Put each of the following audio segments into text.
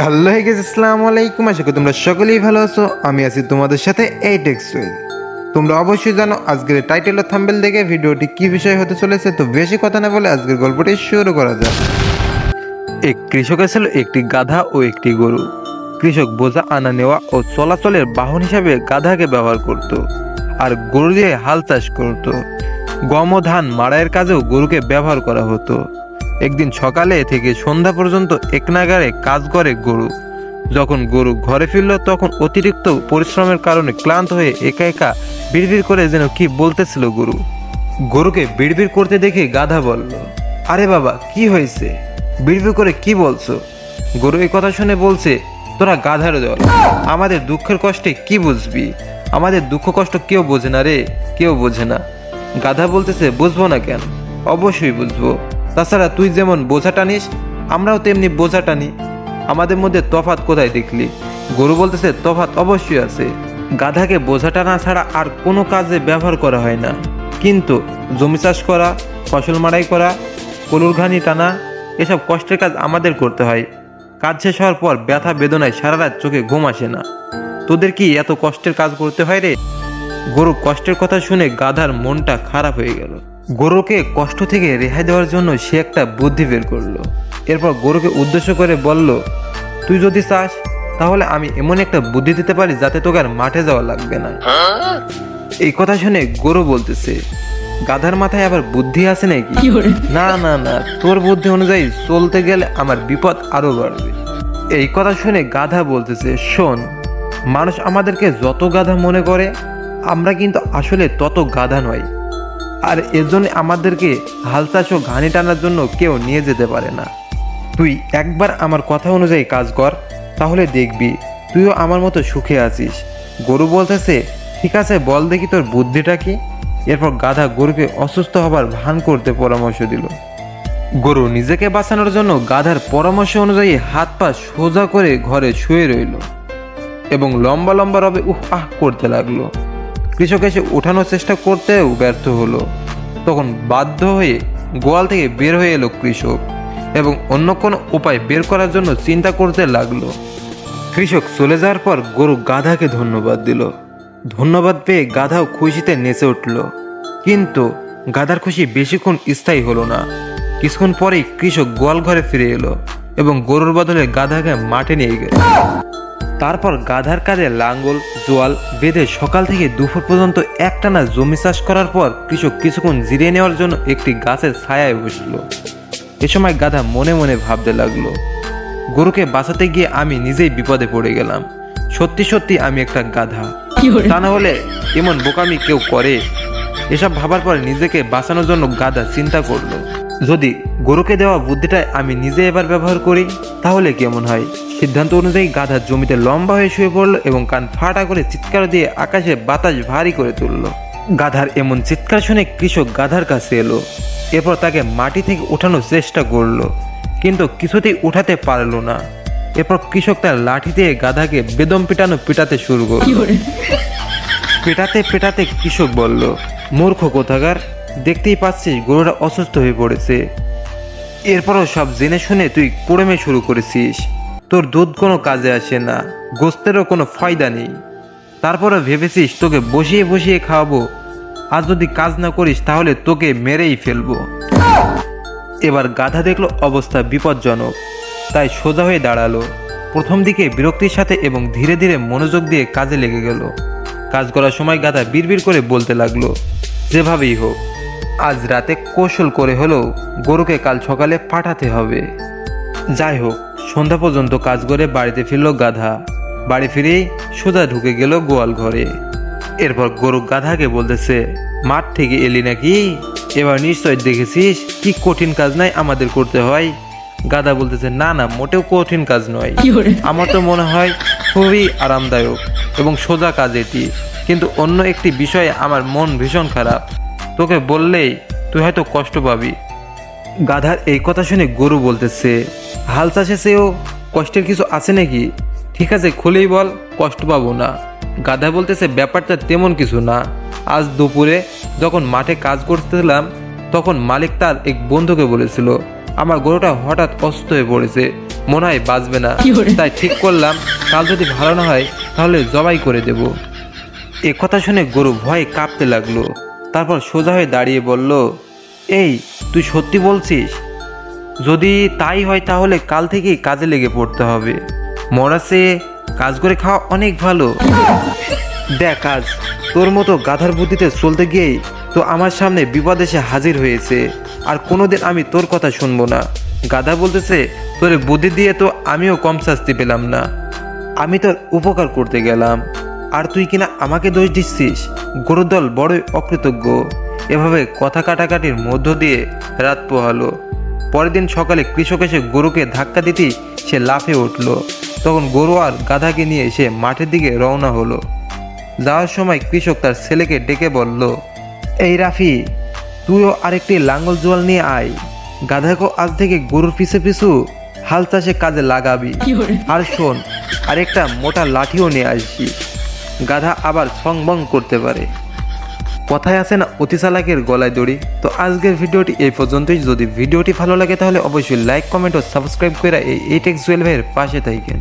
Hello হেগেস আসসালামু আলাইকুম। আশা করি তোমরা সকলেই ভালো আছো। আমি আছি তোমাদের সাথে এই টেক্সুয়েল তোমরা অবশ্যই জানো, আজকের টাইটেল ও থাম্বেল দেখে ভিডিওটি কি বিষয় হতে চলেছে, তো বেশি কথা না বলে আজকের গল্পটি শুরু করা যাক। এক কৃষকের ছিল একটি গাধা ও একটি গরু। কৃষক বোঝা, আনা, নেওয়া ও চলাচলের বাহন হিসাবে গাধাকে ব্যবহার করত আর গরু দিয়ে হাল চাষ করত। গম ধান মাড়াইয়ের কাজেও গরুকে ব্যবহার করা হতো। একদিন সকালে থেকে সন্ধ্যা পর্যন্ত এক নাগারে কাজ করে গরু। যখন গরু ঘরে ফিরল, তখন অতিরিক্ত পরিশ্রমের কারণে ক্লান্ত হয়ে একা একা বিড়বিড় করে যেন কি বলতেছিল গরু। গরুকে বিড়বিড় করতে দেখে গাধা বলল, আরে বাবা, কি হয়েছে? বিড়বিড় করে কি বলছো? গরু এই কথা শুনে বলছে, তোরা গাধার দল, আমাদের দুঃখের কষ্টে কি বুঝবি? আমাদের দুঃখ কষ্ট কেউ বোঝে না রে, কেউ বোঝে না। গাধা বলতেছে, বুঝব না কেন? অবশ্যই বুঝব। তাছাড়া তুই যেমন বোঝা টানিস, আমরাও তেমনি বোঝা টানি। আমাদের মধ্যে তফাত কোথায় দেখলি? গরু বলতেছে তফাত অবশ্যই আছে। গাধাকে বোঝা টানা ছাড়া আর কোনো কাজে ব্যবহার করা হয় না। কিন্তু জমি চাষ করা, ফসল মাড়াই করা, কলুর ঘানি টানা, এসব কষ্টের কাজ আমাদের করতে হয়। কাজ শেষ হওয়ার পর ব্যথা বেদনায় সারা রাত চোখে ঘুম আসে না। তোদের কি এত কষ্টের কাজ করতে হয় রে? গরু কষ্টের কথা শুনে গাধার মনটা খারাপ হয়ে গেল। গরুকে কষ্ট থেকে রেহাই দেওয়ার জন্য সে একটা বুদ্ধি বের করল। এরপর গরুকে উদ্দেশ্য করে বলল তুই যদি চাস তাহলে আমি এমন একটা বুদ্ধি দিতে পারি যাতে তোকে আর মাঠে যাওয়া লাগবে না। এই কথা শুনে গরু বলতেছে গাধার মাথায় আবার বুদ্ধি আছে নাকি? না না না তোর বুদ্ধি অনুযায়ী চলতে গেলে আমার বিপদ আরও বাড়বে। এই কথা শুনে গাধা বলতেছে শোন মানুষ আমাদেরকে যত গাধা মনে করে আমরা কিন্তু আসলে তত গাধা নয় আর এর জন্য আমাদেরকে হাল চাষ ও ঘানি টানার জন্য কেউ নিয়ে যেতে পারে না। তুই একবার আমার কথা অনুযায়ী কাজ কর, তাহলে দেখবি তুইও আমার মতো সুখে আছিস। গরু বলতেছে, ঠিক আছে, বল দেখি তোর বুদ্ধিটা কি? এরপর গাধা গরুকে অসুস্থ হবার ভান করতে পরামর্শ দিল। গরু নিজেকে বাঁচানোর জন্য গাধার পরামর্শ অনুযায়ী হাত পা সোজা করে ঘরে শুয়ে রইল এবং লম্বা লম্বা রবে উহ, আহ, করতে লাগল। কৃষক এসে ওঠানোর চেষ্টা করতেও ব্যর্থ হলো। তখন বাধ্য হয়ে গোয়াল থেকে বের হয়ে এলো কৃষক এবং অন্য কোনো উপায় বের করার জন্য চিন্তা করতে লাগল। কৃষক চলে যাওয়ার পর গরু গাধাকে ধন্যবাদ দিল। ধন্যবাদ পেয়ে গাধাও খুশিতে নেচে উঠল। কিন্তু গাধার খুশি বেশিক্ষণ স্থায়ী হলো না। কিছুক্ষণ পরেই কৃষক গোয়াল ঘরে ফিরে এলো এবং গরুর বদলে গাধাকে মাঠে নিয়ে গেল। তারপর গাধার কাজে লাঙ্গল জোয়াল বেঁধে সকাল থেকে দুপুর পর্যন্ত একটানা জমি চাষ করার পর কৃষক কিছুক্ষণ জিরিয়ে নেওয়ার জন্য একটি গাছের ছায়ায় বসল। এ সময় গাধা মনে মনে ভাবতে লাগল গরুকে বাঁচাতে গিয়ে আমি নিজেই বিপদে পড়ে গেলাম। সত্যি সত্যি আমি একটা গাধা। তা না হলে এমন বোকামি কেউ করে? এসব ভাবার পর নিজেকে বাঁচানোর জন্য গাধা চিন্তা করল যদি গরুকে দেওয়া বুদ্ধিটাই আমি নিজে এবার ব্যবহার করি তাহলে কেমন হয়? সিদ্ধান্ত অনুযায়ী গাধা জমিতে লম্বা হয়ে শুয়ে পড়ল এবং কান ফাটা করে চিৎকার দিয়ে আকাশে বাতাস ভারী করে তুললো। গাধার এমন চিৎকার শুনে কৃষক গাধার কাছে এলো। এরপর তাকে মাটি থেকে ওঠানোর চেষ্টা করল কিন্তু কিছুতেই উঠাতে পারল না। এরপর কৃষক তার লাঠি দিয়ে গাধাকে বেদম পিটানো পিটাতে শুরু করল। পেটাতে পেটাতে কৃষক বলল মূর্খ কোথাকার দেখতেই পাচ্ছিস গরুটা অসুস্থ হয়ে পড়েছে। এরপরও সব জেনে শুনে তুই কোড়েমে শুরু করেছিস। তোর দুধ কোনো কাজে আসে না, গোস্তেরও কোনো ফায়দা নেই। তারপরে ভেবেছিস তোকে বসিয়ে বসিয়ে খাওয়াবো, আর যদি কাজ না করিস তাহলে তোকে মেরেই ফেলব। এবার গাধা দেখল অবস্থা বিপজ্জনক, তাই সোজা হয়ে দাঁড়াল। প্রথম দিকে বিরক্তির সাথে এবং ধীরে ধীরে মনোযোগ দিয়ে কাজে লেগে গেল। কাজ করার সময় গাধা বিড়বিড় করে বলতে লাগল, যেভাবেই হোক, আজ রাতে কৌশল করে হলেও গরুকে কাল সকালে পাঠাতে হবে। যাই হোক সন্ধ্যা পর্যন্ত কাজ করে বাড়িতে ফিরল গাধা। বাড়ি ফিরেই সোজা ঢুকে গেল গোয়াল ঘরে। এরপর গরু গাধাকে বলতেছে মাঠ থেকে এলি নাকি? এবার নিশ্চয় দেখেছিস কি কঠিন কাজ নাই আমাদের করতে হয়? গাধা বলতেছে না না মোটেও কঠিন কাজ নয়। আমার তো মনে হয় খুবই আরামদায়ক এবং সোজা কাজ এটি। কিন্তু অন্য একটি বিষয়ে আমার মন ভীষণ খারাপ। তোকে বললেই তুই হয়তো কষ্ট পাবি। গাধার এই কথা শুনে গরু বলতেছে হাল চাষে সেও কষ্টের কিছু আছে নাকি? ঠিক আছে খুলেই বল কষ্ট পাবো না। গাধা বলতেছে ব্যাপারটা তেমন কিছু না। আজ দুপুরে যখন মাঠে কাজ করতেছিলাম তখন মালিক তার এক বন্ধুকে বলেছিল আমার গরুটা হঠাৎ অসুস্থ হয়ে পড়েছে মনে হয় বাঁচবে না। তাই ঠিক করলাম কাল যদি ভালো না হয় তাহলে জবাই করে দেব। এ কথা শুনে গরু ভয়ে কাঁপতে লাগল। তারপর সোজা হয়ে দাঁড়িয়ে বলল এই তুই সত্যি বলছিস? যদি তাই হয় তাহলে কাল থেকেই কাজে লেগে পড়তে হবে। মরাসে কাজ করে খাওয়া অনেক ভালো। দেখ কাজ তোর মতো গাধার বুদ্ধিতে চলতে গিয়েই তো আমার সামনে বিপদ এসে হাজির হয়েছে। আর কোনোদিন আমি তোর কথা শুনব না। গাধা বলতেছে, তোর বুদ্ধি দিয়ে তো আমিও কম শাস্তি পেলাম না। আমি তোর উপকার করতে গেলাম। আর তুই কিনা আমাকে দোষ দিচ্ছিস? গরুর দল বড়ই অকৃতজ্ঞ। এভাবে কথা কাটাকাটির মধ্য দিয়ে রাত পোহালো। পরের দিন সকালে কৃষক এসে গরুকে ধাক্কা দিতেই সে লাফে উঠল। তখন গরু আর গাধাকে নিয়ে সে মাঠের দিকে রওনা হলো। যাওয়ার সময় কৃষক তার ছেলেকে ডেকে বলল এই রাফি তুইও আরেকটি লাঙ্গল জোয়াল নিয়ে আয়। গাধাকে আজ থেকে গরুর পিছু পিছু হাল চাষে কাজে লাগাবি। আর শোন আরেকটা মোটা লাঠিও নিয়ে আসবি। গাধা আবার সং বং করতে পারে। কথায় আছে না অতি চালাকের গলায় দড়ি। তো আজকের ভিডিওটি এই পর্যন্তই। যদি ভিডিওটি ভালো লাগে তাহলে অবশ্যই লাইক কমেন্ট ও সাবস্ক্রাইব করে এই এইটেক্স জুয়েলভের পাশে থাকবেন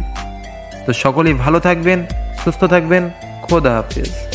তো সকলেই ভালো থাকবেন, সুস্থ থাকবেন, খোদা হাফেজ।